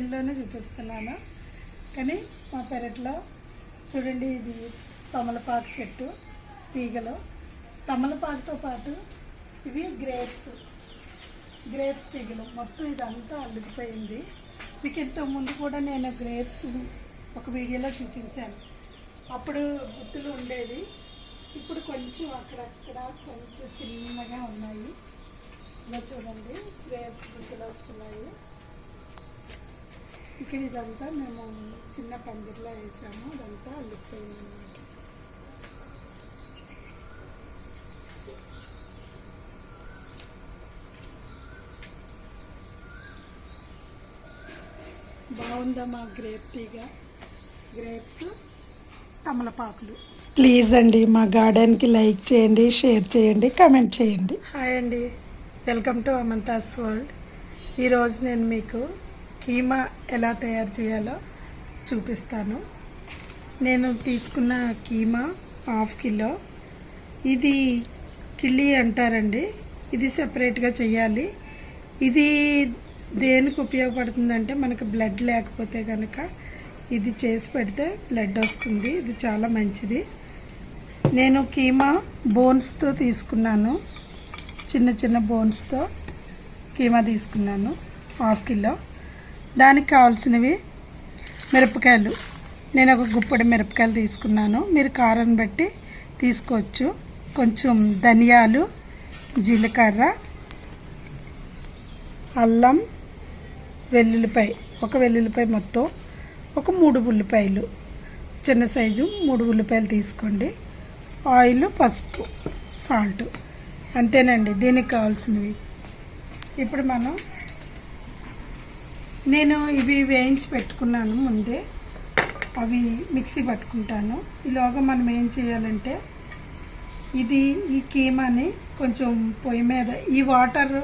చూపించాలనుకుంటున్నానండి కిచెన్లోనే చూపిస్తున్నాను. కానీ మా పెరట్లో చూడండి ఇది తమలపాకు చెట్టు తీగలు. తమలపాకుతో పాటు ఇవి గ్రేప్స్. గ్రేప్స్ తీగలు. మొత్తం ఇదంతా అల్లుకుపోయింది. మీకు ఇంతకుముందు ముందు కూడా నేను గ్రేప్స్ ఒక వీడియోలో చూపించాను. అప్పుడు గుర్తులు ఉండేది ఇప్పుడు కొంచెం అక్కడక్కడ కొంచెం చిన్నగా ఉన్నాయి. ఇలా చూడండి గ్రేప్స్ గుర్తులు వస్తున్నాయి. ఇక్కడ ఇదంతా మేము చిన్న పందిరిలో వేసాము. అదంతా అల్లిపోయింది అన్నమాట. బాగుందా మా గ్రేప్ టీగ? గ్రేప్స్ తమలపాకులు. ప్లీజ్ అండి మా గార్డెన్కి లైక్ చేయండి షేర్ చేయండి కమెంట్ చేయండి. హాయ్ అండి. Welcome to Amantha's world. ఈరోజు నేను మీకు కీమా ఎలా తయారు చేయాలో చూపిస్తాను. నేను తీసుకున్న కీమా హాఫ్ కిలో. ఇది కిళ్ళి అంటారండి. ఇది సెపరేట్గా చేయాలి. ఇది దేనికి ఉపయోగపడుతుందంటే మనకు బ్లడ్ లేకపోతే కనుక ఇది చేసి పెడితే బ్లడ్ వస్తుంది. ఇది చాలా మంచిది. నేను కీమా బోన్స్తో తీసుకున్నాను. చిన్న చిన్న బోన్స్తో కీమా తీసుకున్నాను. Half kilo. దానికి కావాల్సినవి మిరపకాయలు. నేను ఒక గుప్పడి మిరపకాయలు తీసుకున్నాను. మీరు కారం బట్టి తీసుకోవచ్చు. కొంచెం ధనియాలు జీలకర్ర అల్లం వెల్లుల్లిపాయ. ఒక వెల్లుల్లిపాయ మొత్తం ఒక మూడు ఉల్లిపాయలు. చిన్న సైజు మూడు ఉల్లిపాయలు తీసుకోండి. ఆయిల్ పసుపు సాల్ట్. అంతేనండి. దీనికి కావాల్సినవి. ఇప్పుడు మనం నేను ఇవి వేయించి పెట్టుకున్నాను ముందే. అవి మిక్సీ పట్టుకుంటాను. ఈలోగా మనం ఏం చేయాలంటే ఇది ఈ కీమాని కొంచెం పొయ్యి మీద ఈ వాటర్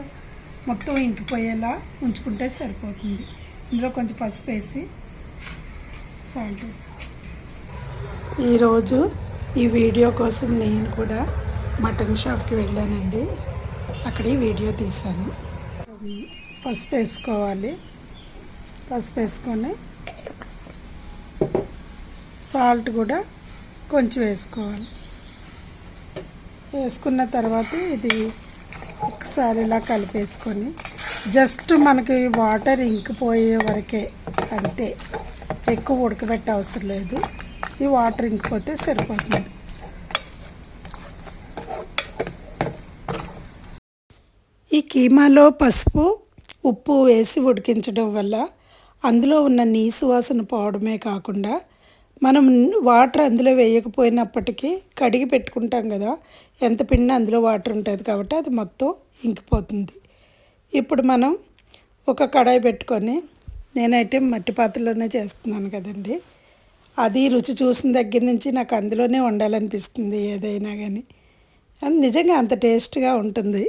మొత్తం ఇంకిపోయేలా ఉంచుకుంటే సరిపోతుంది. ఇందులో కొంచెం పసుపు వేసి సాల్ట్ వేసి. ఈరోజు ఈ వీడియో కోసం నేను కూడా మటన్ షాప్కి వెళ్ళానండి. అక్కడ ఈ వీడియో తీశాను. పసుపు వేసుకోవాలి. పసుపు వేసుకొని సాల్ట్ కూడా కొంచెం వేసుకోవాలి. వేసుకున్న తర్వాత ఇది ఒకసారి ఇలా కలిపేసుకొని జస్ట్ మనకి వాటర్ ఇంకిపోయే వరకే అంతే. ఎక్కువ ఉడకబెట్టే అవసరం లేదు. ఈ వాటర్ ఇంకిపోతే సరిపోతుంది. ఈ కీమాలో పసుపు ఉప్పు వేసి ఉడికించడం వల్ల అందులో ఉన్న నీసు వాసన పోవడమే కాకుండా మనం వాటర్ అందులో వేయకపోయినప్పటికీ కడిగి పెట్టుకుంటాం కదా ఎంత పిండి అందులో వాటర్ ఉంటుంది కాబట్టి అది మొత్తం ఇంకిపోతుంది. ఇప్పుడు మనం ఒక కడాయి పెట్టుకొని నేనైతే మట్టి పాత్రలోనే చేస్తున్నాను కదండి. అది రుచి చూసిన దగ్గర నుంచి నాకు అందులోనే వండాలనిపిస్తుంది ఏదైనా కానీ. అది నిజంగా అంత టేస్ట్గా ఉంటుంది.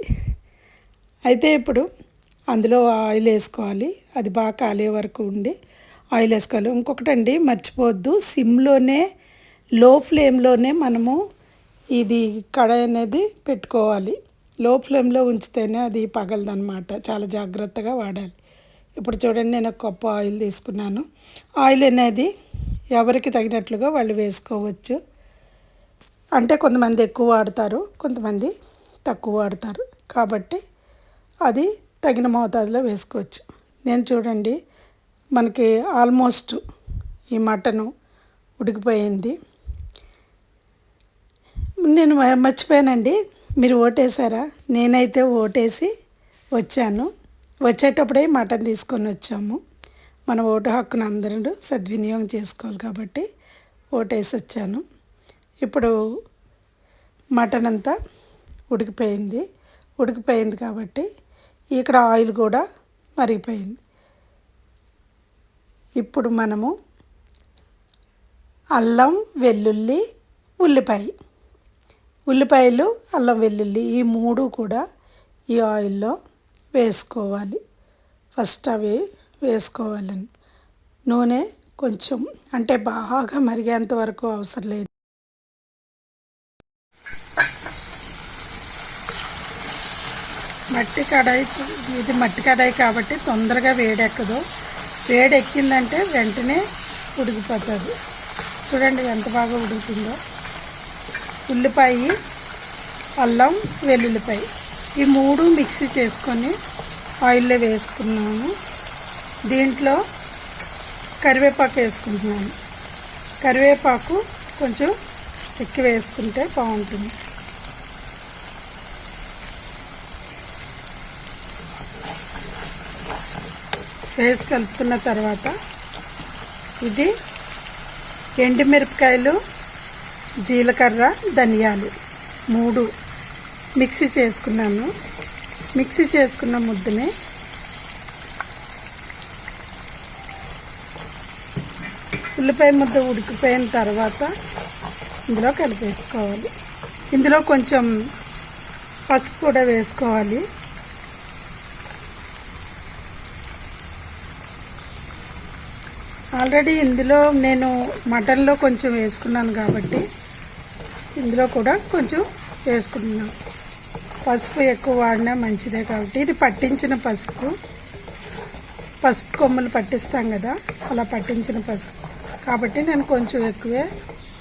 అయితే ఇప్పుడు అందులో ఆయిల్ వేసుకోవాలి. అది బాగా కాలే వరకు ఉండి ఆయిల్ వేసుకోవాలి. ఇంకొకటండి మర్చిపోవద్దు. సిమ్లోనే లో ఫ్లేమ్లోనే మనము ఇది కడాయి అనేది పెట్టుకోవాలి. లో ఫ్లేమ్లో ఉంచితేనే అది పగలదనమాట చాలా జాగ్రత్తగా వాడాలి. ఇప్పుడు చూడండి నేను ఒక కప్పు ఆయిల్ తీసుకున్నాను. ఆయిల్ అనేది ఎవరికి తగినట్లుగా వాళ్ళు వేసుకోవచ్చు. అంటే కొంతమంది ఎక్కువ వాడతారు కొంతమంది తక్కువ వాడతారు. కాబట్టి అది తగిన మోతాదులో వేసుకోవచ్చు. నేను చూడండి మనకి ఆల్మోస్ట్ ఈ మటను ఉడికిపోయింది. నేను మర్చిపోయానండి మీరు ఓటేసారా నేనైతే ఓటేసి వచ్చాను. వచ్చేటప్పుడే మటన్ తీసుకొని వచ్చాము. మన ఓటు హక్కును అందరూ సద్వినియోగం చేసుకోవాలి కాబట్టి ఓటేసి వచ్చాను. ఇప్పుడు మటన్ అంతా ఉడికిపోయింది. ఉడికిపోయింది కాబట్టి ఇక్కడ ఆయిల్ కూడా మరిగిపోయింది. ఇప్పుడు మనము అల్లం వెల్లుల్లి ఉల్లిపాయ. ఉల్లిపాయలు అల్లం వెల్లుల్లి ఈ మూడు కూడా ఈ ఆయిల్లో వేసుకోవాలి. ఫస్ట్ అవి వేసుకోవాలని. నూనె కొంచెం అంటే బాగా మరిగేంత వరకు అవసరం లేదు. మట్టి కడాయి ఇది మట్టి కడాయి కాబట్టి తొందరగా వేడెక్కదు. వేడెక్కిందంటే వెంటనే ఉడికిపోతుంది. చూడండి ఎంత బాగా ఉడుకుతుందో ఉల్లిపాయ అల్లం వెల్లుల్లిపాయ. ఈ మూడు మిక్సీ చేసుకొని ఆయిల్లో వేసుకున్నాము దీంట్లో కరివేపాకు వేసుకుంటున్నాను. కరివేపాకు కొంచెం ఎక్కువ వేసుకుంటే బాగుంటుంది. వేసి కలుపుకున్న తర్వాత ఇది ఎండుమిరపకాయలు జీలకర్ర ధనియాలు మూడు మిక్సీ చేసుకున్నాను. మిక్సీ చేసుకున్న ముద్దని ఉల్లిపాయ ముద్ద ఉడికిపోయిన తర్వాత ఇందులో కలిపేసుకోవాలి. ఇందులో కొంచెం పసుపు కూడా వేసుకోవాలి. ఆల్రెడీ ఇందులో నేను మటన్లో కొంచెం వేసుకున్నాను కాబట్టి ఇందులో కూడా కొంచెం వేసుకుంటున్నాను పసుపు ఎక్కువ వాడినా మంచిదే కాబట్టి ఇది పట్టించిన పసుపు. పసుపు కొమ్మలు పట్టిస్తాం కదా అలా పట్టించిన పసుపు. కాబట్టి నేను కొంచెం ఎక్కువే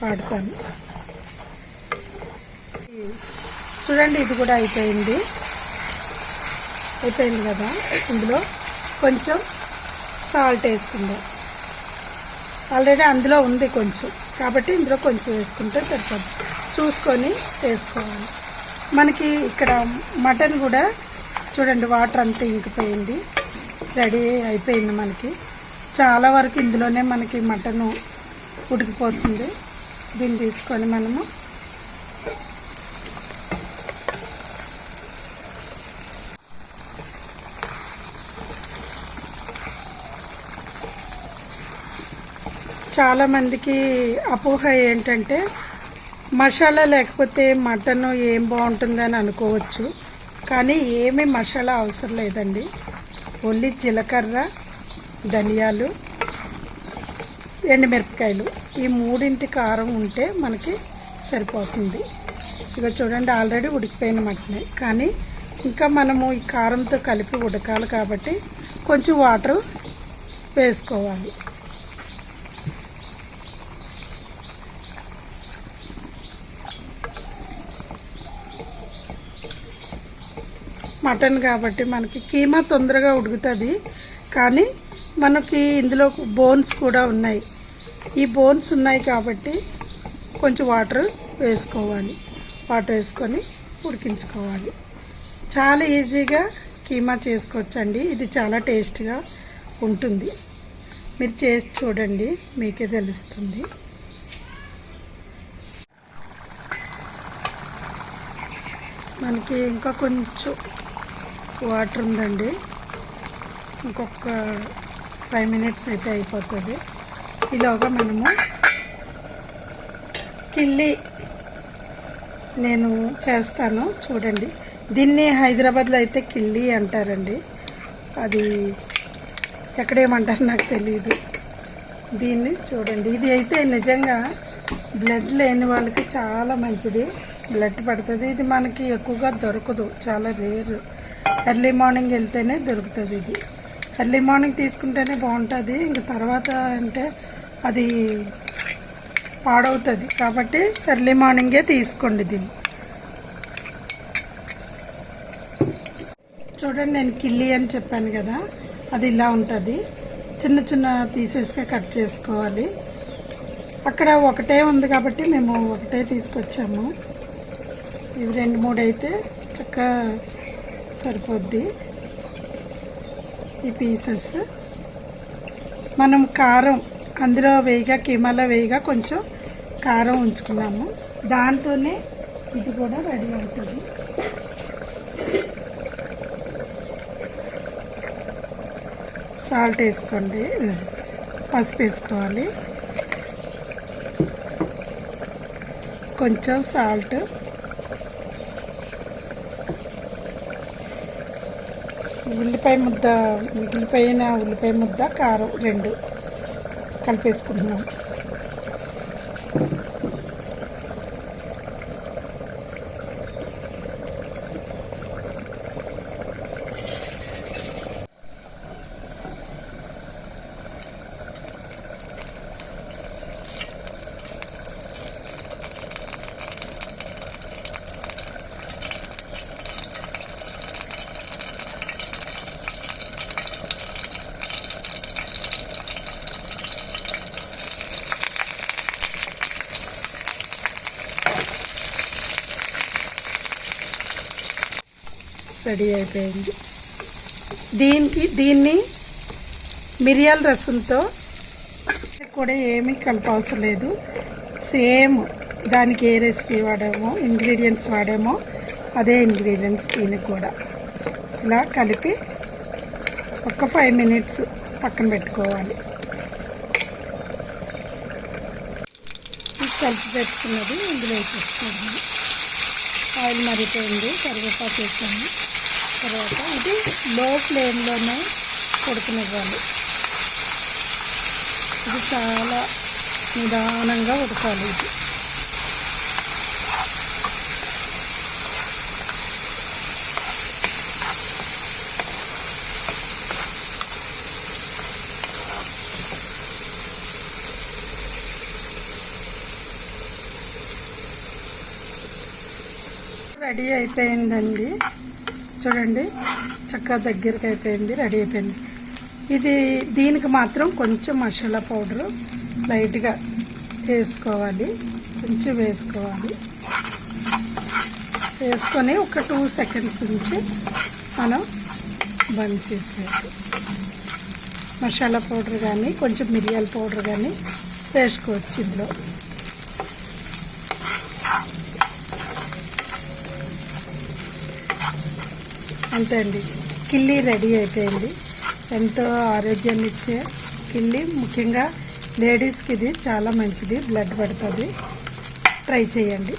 వాడతాను. చూడండి ఇది కూడా అయిపోయింది. అయిపోయింది కదా ఇందులో. కొంచెం సాల్ట్ వేసుకుందాం. ఆల్రెడీ అందులో ఉంది కొంచెం. కాబట్టి ఇందులో కొంచెం వేసుకుంటే సరిపోద్ది చూసుకొని వేసుకోవాలి. మనకి ఇక్కడ మటన్ కూడా చూడండి వాటర్ అంతా ఇంకిపోయింది. రెడీ అయిపోయింది మనకి. చాలా వరకు ఇందులోనే మనకి మటను ఉడికిపోతుంది. దీన్ని తీసుకొని మనము చాలామందికి అపోహ ఏంటంటే మసాలా లేకపోతే మటన్ ఏం బాగుంటుందని అనుకోవచ్చు. కానీ ఏమీ మసాలా అవసరం లేదండి. ఓన్లీ జీలకర్ర ధనియాలు ఎండుమిరపకాయలు. ఈ మూడింటి కారం ఉంటే మనకి సరిపోతుంది. ఇక చూడండి ఆల్రెడీ ఉడికిపోయిన మటనే. కానీ ఇంకా మనము ఈ కారంతో కలిపి ఉడకాలి కాబట్టి కొంచెం వాటర్ వేసుకోవాలి. మటన్ కాబట్టి మనకి కీమా తొందరగా ఉడుకుతుంది. కానీ మనకి ఇందులో బోన్స్ కూడా ఉన్నాయి. ఈ బోన్స్ ఉన్నాయి కాబట్టి కొంచెం వాటర్ వేసుకోవాలి. వాటర్ వేసుకొని ఉడికించుకోవాలి. చాలా ఈజీగా కీమా చేసుకోవచ్చండి. ఇది చాలా టేస్ట్గా ఉంటుంది. మీరు చేసి చూడండి మీకే తెలుస్తుంది. మనకి ఇంకా కొంచెం వాటర్ ఉందండి. ఇంకొక ఫైవ్ మినిట్స్ అయితే అయిపోతుంది. ఈలోగా మనము కిల్లి నేను చేస్తాను. చూడండి. దీన్ని హైదరాబాద్లో అయితే కిల్లి అంటారండి. అది ఎక్కడేమంటారు నాకు తెలియదు దీన్ని చూడండి. ఇది అయితే నిజంగా బ్లడ్ లేని వాళ్ళకి చాలా మంచిది. బ్లడ్ పడుతుంది. ఇది మనకి ఎక్కువగా దొరకదు. చాలా రేర్. ఎర్లీ మార్నింగ్ వెళ్తేనే దొరుకుతుంది ఇది. ఎర్లీ మార్నింగ్ తీసుకుంటేనే బాగుంటుంది. ఇంక తర్వాత అంటే అది పాడవుతుంది. కాబట్టి ఎర్లీ మార్నింగే తీసుకోండి దీన్ని. చూడండి నేను కిల్లి అని చెప్పాను కదా అది ఇలా ఉంటుంది. చిన్న చిన్న పీసెస్గా కట్ చేసుకోవాలి. అక్కడ ఒకటే ఉంది కాబట్టి మేము ఒకటే తీసుకొచ్చాము. ఇవి రెండు మూడు అయితే చక్కగా సరిపోద్ది. ఈ పీసెస్ మనం కారం అందులో వేయగా కీమాలో వేయగా కొంచెం కారం ఉంచుకున్నాము. దాంతోనే ఇది కూడా రెడీ అవుతుంది. సాల్ట్ వేసుకోండి. పసుపు వేసుకోవాలి. కొంచెం సాల్ట్ ఉల్లిపాయ ముద్ద మిగిలిపోయిన ఉల్లిపాయ ముద్ద కారం రెండు కలిపేసుకుంటున్నాం. రెడీ అయిపోయింది. దీనికి దీన్ని మిరియాల రసంతో కూడా ఏమీ కలపవసరం లేదు. సేమ్ దానికి ఏ రెసిపీ వాడామో ఇంగ్రీడియంట్స్ వాడామో అదే ఇంగ్రీడియంట్స్ దీనికి కూడా. ఇలా కలిపి ఒక ఫైవ్ మినిట్స్ పక్కన పెట్టుకోవాలి. కలిపి పెట్టుకున్నది ఇందులో వేసేసుకోండి ఆయిల్ మరిపోయింది కరివేపాకు వేసాము. తర్వాత ఇది లో ఫ్లేమ్లోనే ఉడకనివ్వాలి ఇది చాలా నిదానంగా ఉడకాలి ఇది. రెడీ అయిపోయిందండి. చూడండి. చక్కగా దగ్గరికి అయిపోయింది రెడీ అయిపోయింది. ఇది దీనికి మాత్రం కొంచెం మసాలా పౌడరు లైట్గా వేసుకోవాలి కొంచెం వేసుకోవాలి. వేసుకొని ఒక టూ సెకండ్స్ ఉంచి మనం బంద్ చేసేది మసాలా పౌడర్ కానీ కొంచెం మిరియాల పౌడర్ కానీ వేసుకోవచ్చు ఇందులో. అంతే అండి. కిల్లీ రెడీ అయిపోయింది. ఎంతో ఆరోగ్యాన్ని ఇచ్చే కిల్లి ముఖ్యంగా లేడీస్కి ఇది చాలా మంచిది. బ్లడ్ పడుతుంది. ట్రై చేయండి.